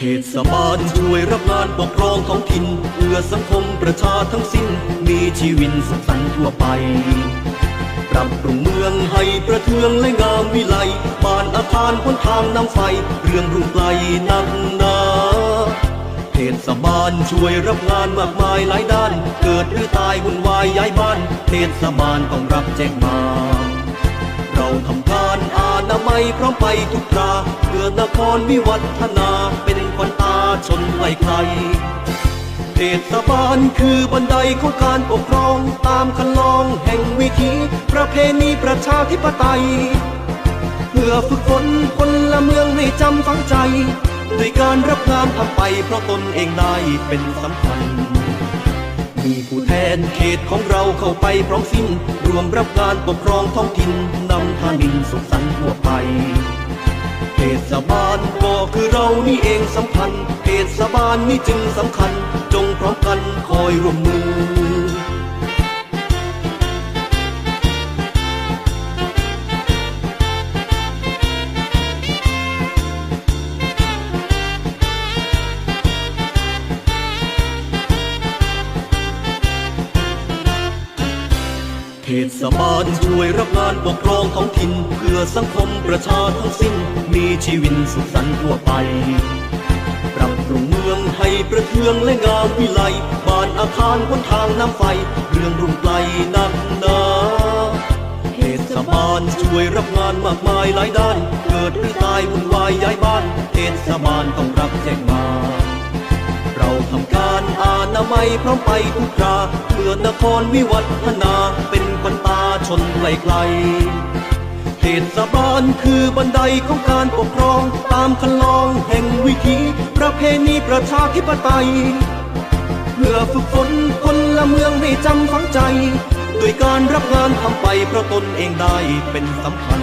เทศบาลช่วยรับงานปกครองท้องถิ่นเพื่อสังคมประชาทั้งสิ้น มีชีวิตสุขสันต์ทั่วไป ปรับปรุงเมืองให้ประเทืองและงามวิไลบ้านอาคารพ้นทางน้ำไฟ เรื่องรุ่งไกลนักนาเทศบาลช่วยรับงานมากมายหลายด้าน เกิดหรือตายวุ่นวายย้ายบ้าน เทศบาลต้องรับแจ้งมาเราทำการอานาไมัยพร้อมไปทุกคราเพื่อนครวิวัฒนาเป็น ควันตาชนไกลใครเทศบาลคือบันไดของการปกครองตามคันลองแห่งวิถีประเพณีประชาธิปไตย เพื่อฝึกฝนคนละเมืองให้จำฝังใจด้วยการรับงานทำไปเพราะตนเองได้เป็นสำคัญ มีผู้แทนเขตของเราเข้าไปพร้อมสิ้น รวมรับการปกครองท้องถิ่นนำทานินสุขสันต์ทั่วไป เทศบาลก็คือเรานี่เองสำคัญเทศบาลนี่จึงสำคัญ จงพร้อมกันคอยร่วมมือเทศบาลช่วยรับงานปกครองท้องถิ่น สังคมประชาทั้งสิ้น มีชีวิตสุขสันต์ทั่วไป ปรับปรุงเมืองให้ประเทืองและงามวิไลบ้านอาคารบนทางน้ำไฟ เรื่องรุ่งไกลนักหนาเทศบาลช่วยรับงานมากมายหลายด้าน เกิดหรือตายวุ่นวายย้ายบ้านเทศบาลต้องรับแจ้งมาเราทำการอานาไมัยพร้อมไปทุกคราเพื่อนครวิวัฒนาเป็นควันตาชนไกลไกล ศบาลคือบันไดของการปกครอง ตามคันลองแห่งวิถีประเพณีประชาธิปไตย เพื่อฝึกฝนคนละเมืองให้จำฝังใจด้วยการรับงานทำไปเพราะตนเองได้เป็นสำคัญ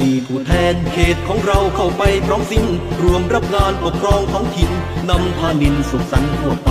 มีผู้แทนเขตของเราเข้าไปพร้อมสิ้น รวมรับงานปกครองท้องถิ่นนำพานินสุขสันต์ทั่วไป